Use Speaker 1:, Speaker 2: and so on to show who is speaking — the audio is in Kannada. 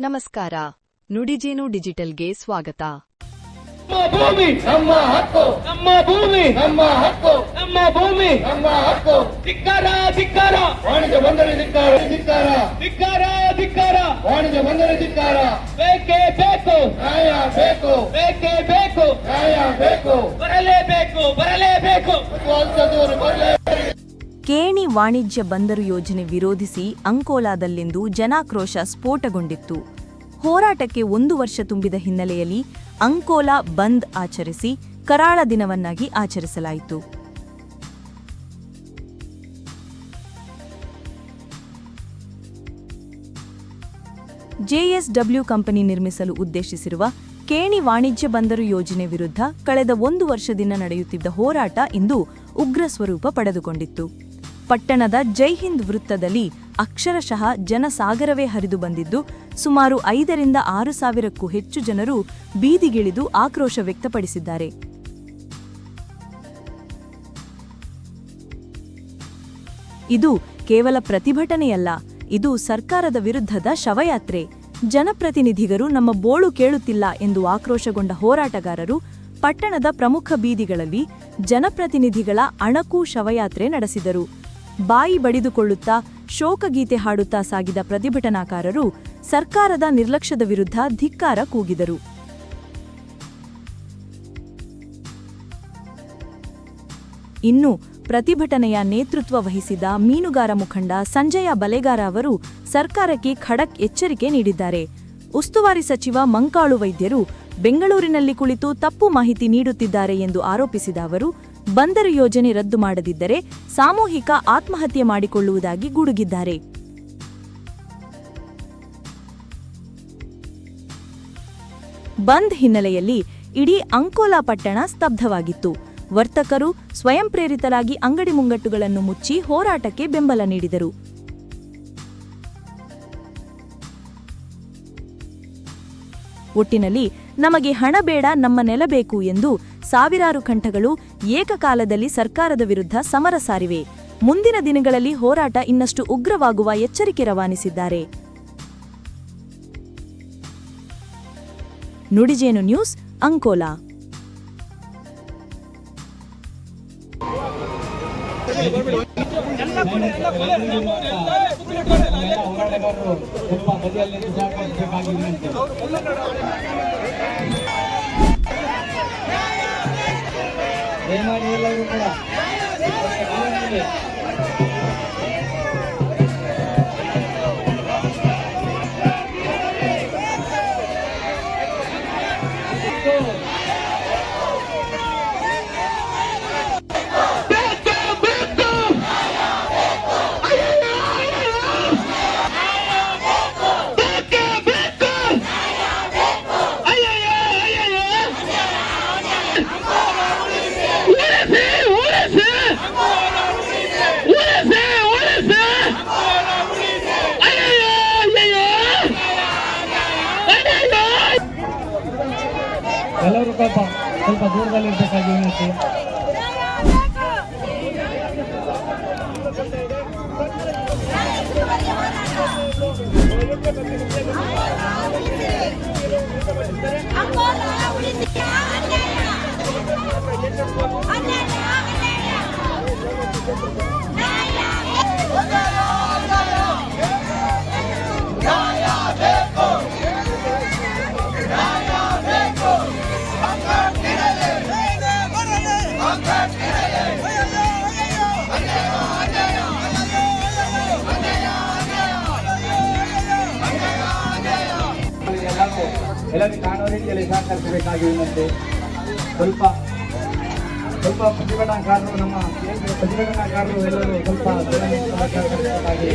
Speaker 1: ನಮಸ್ಕಾರ. ನುಡಿಜೇನು ಡಿಜಿಟಲ್ಗೆ ಸ್ವಾಗತ.
Speaker 2: ನಮ್ಮ ಭೂಮಿ, ನಮ್ಮ ಹಕ್ಕು. ನಮ್ಮ ಭೂಮಿ, ನಮ್ಮ ಹಕ್ಕು. ನಮ್ಮ ಭೂಮಿ, ನಮ್ಮ ಹಕ್ಕು. ಧಿಕ್ಕಾರ ಧಿಕ್ಕಾರ. ವಾಣಿಜ್ಯ ಬಂದರೆ ಧಿಕ್ಕಾರ ಧಿಕ್ಕಾರ. ಧಿಕ್ಕಾರ ಧಿಕ್ಕಾರ. ವಾಣಿಜ್ಯ ಬಂದರೆ ಧಿಕ್ಕಾರ. ಬೇಕೇ ಬೇಕು. ನ್ಯಾಯ ಬೇಕು. ಬೇಕೇ ಬೇಕು. ನ್ಯಾಯ ಬೇಕು. ಬರಲೇಬೇಕು ಬರಲೇಬೇಕು ಬರಲೇ
Speaker 3: ಕೇಣಿ ವಾಣಿಜ್ಯ ಬಂದರು ಯೋಜನೆ ವಿರೋಧಿಸಿ ಅಂಕೋಲಾದಲ್ಲಿಂದು ಜನಾಕ್ರೋಶ ಸ್ಫೋಟಗೊಂಡಿತ್ತು. ಹೋರಾಟಕ್ಕೆ ಒಂದು ವರ್ಷ ತುಂಬಿದ ಹಿನ್ನೆಲೆಯಲ್ಲಿ ಅಂಕೋಲಾ ಬಂದ್ ಆಚರಿಸಿ ಕರಾಳ ದಿನವನ್ನಾಗಿ ಆಚರಿಸಲಾಯಿತು. ಜೆಎಸ್ಡಬ್ಲ್ಯೂ ಕಂಪನಿ ನಿರ್ಮಿಸಲು ಉದ್ದೇಶಿಸಿರುವ ಕೇಣಿ ವಾಣಿಜ್ಯ ಬಂದರು ಯೋಜನೆ ವಿರುದ್ಧ ಕಳೆದ ಒಂದು ವರ್ಷದಿಂದ ನಡೆಯುತ್ತಿದ್ದ ಹೋರಾಟ ಇಂದು ಉಗ್ರ ಸ್ವರೂಪ ಪಡೆದುಕೊಂಡಿತ್ತು. ಪಟ್ಟಣದ ಜೈ ಹಿಂದ್ ವೃತ್ತದಲ್ಲಿ ಅಕ್ಷರಶಃ ಜನಸಾಗರವೇ ಹರಿದು ಬಂದಿದ್ದು, ಸುಮಾರು ಐದರಿಂದ ಆರು ಸಾವಿರಕ್ಕೂ ಹೆಚ್ಚು ಜನರು ಬೀದಿಗಿಳಿದು ಆಕ್ರೋಶ ವ್ಯಕ್ತಪಡಿಸಿದ್ದಾರೆ. ಇದು ಕೇವಲ ಪ್ರತಿಭಟನೆಯಲ್ಲ, ಇದು ಸರ್ಕಾರದ ವಿರುದ್ಧದ ಶವಯಾತ್ರೆ. ಜನಪ್ರತಿನಿಧಿಗರು ನಮ್ಮ ಬೋಳು ಕೇಳುತ್ತಿಲ್ಲ ಎಂದು ಆಕ್ರೋಶಗೊಂಡ ಹೋರಾಟಗಾರರು, ಪಟ್ಟಣದ ಪ್ರಮುಖ ಬೀದಿಗಳಲ್ಲಿ ಜನಪ್ರತಿನಿಧಿಗಳ ಅಣಕು ಶವಯಾತ್ರೆ ನಡೆಸಿದರು. ಬಾಯಿ ಬಡಿದುಕೊಳ್ಳುತ್ತಾ ಶೋಕಗೀತೆ ಹಾಡುತ್ತಾ ಸಾಗಿದ ಪ್ರತಿಭಟನಾಕಾರರು ಸರ್ಕಾರದ ನಿರ್ಲಕ್ಷ್ಯದ ವಿರುದ್ಧ ಧಿಕ್ಕಾರ ಕೂಗಿದರು. ಇನ್ನು ಪ್ರತಿಭಟನೆಯ ನೇತೃತ್ವ ವಹಿಸಿದ ಮೀನುಗಾರ ಮುಖಂಡ ಸಂಜಯ ಬಲೆಗಾರ ಅವರು ಸರ್ಕಾರಕ್ಕೆ ಖಡಕ್ ಎಚ್ಚರಿಕೆ ನೀಡಿದ್ದಾರೆ. ಉಸ್ತುವಾರಿ ಸಚಿವ ಮಂಕಾಳು ವೈದ್ಯರು ಬೆಂಗಳೂರಿನಲ್ಲಿ ಕುಳಿತು ತಪ್ಪು ಮಾಹಿತಿ ನೀಡುತ್ತಿದ್ದಾರೆ ಎಂದು ಆರೋಪಿಸಿದ ಅವರು ಬಂದರು ಯೋಜನೆ ರದ್ದು ಮಾಡದಿದ್ದರೆ ಸಾಮೂಹಿಕ ಆತ್ಮಹತ್ಯೆ ಮಾಡಿಕೊಳ್ಳುವುದಾಗಿ ಗುಡುಗಿದ್ದಾರೆ. ಬಂದ್ ಹಿನ್ನೆಲೆಯಲ್ಲಿ ಇಡೀ ಅಂಕೋಲಾ ಪಟ್ಟಣ ಸ್ತಬ್ಧವಾಗಿತ್ತು. ವರ್ತಕರು ಸ್ವಯಂ ಪ್ರೇರಿತರಾಗಿ ಅಂಗಡಿ ಮುಂಗಟ್ಟುಗಳನ್ನು ಮುಚ್ಚಿ ಹೋರಾಟಕ್ಕೆ ಬೆಂಬಲ ನೀಡಿದರು. ಒಟ್ಟಿನಲ್ಲಿ ನಮಗೆ ಹಣ ಬೇಡ, ನಮ್ಮ ನೆಲ ಬೇಕು ಎಂದು ಸಾವಿರಾರು ಕಂಠಗಳು ಏಕಕಾಲದಲ್ಲಿ ಸರ್ಕಾರದ ವಿರುದ್ಧ ಸಮರ ಸಾರಿವೆ. ಮುಂದಿನ ದಿನಗಳಲ್ಲಿ ಹೋರಾಟ ಇನ್ನಷ್ಟು ಉಗ್ರವಾಗುವ ಎಚ್ಚರಿಕೆ ರವಾನಿಸಿದ್ದಾರೆ. ನುಡಿಜೇನು ನ್ಯೂಸ್, ಅಂಕೋಲಾ.
Speaker 2: ದಯಮಾಡಿ ಎಲ್ಲರೂ ಕೂಡ? ಸ್ವಲ್ಪ ಸ್ವಲ್ಪ ದೂರದಲ್ಲಿ ಇರಬೇಕಾಗಿ ವಿನಂತಿ. ಎಲ್ಲರಿಗೂ ಕಾಣುವ ರೀತಿಯಲ್ಲಿ ಸಹಕರಿಸಬೇಕಾಗಿ ವಿನಂತಿ. ಸ್ವಲ್ಪ ಸ್ವಲ್ಪ ಪ್ರತಿಭಟನಾಕಾರರು ನಮ್ಮ ಪ್ರತಿಭಟನಾಕಾರರು ಎಲ್ಲರೂ ಸ್ವಲ್ಪ ಸಹಕರಿಸಬೇಕಾಗಿ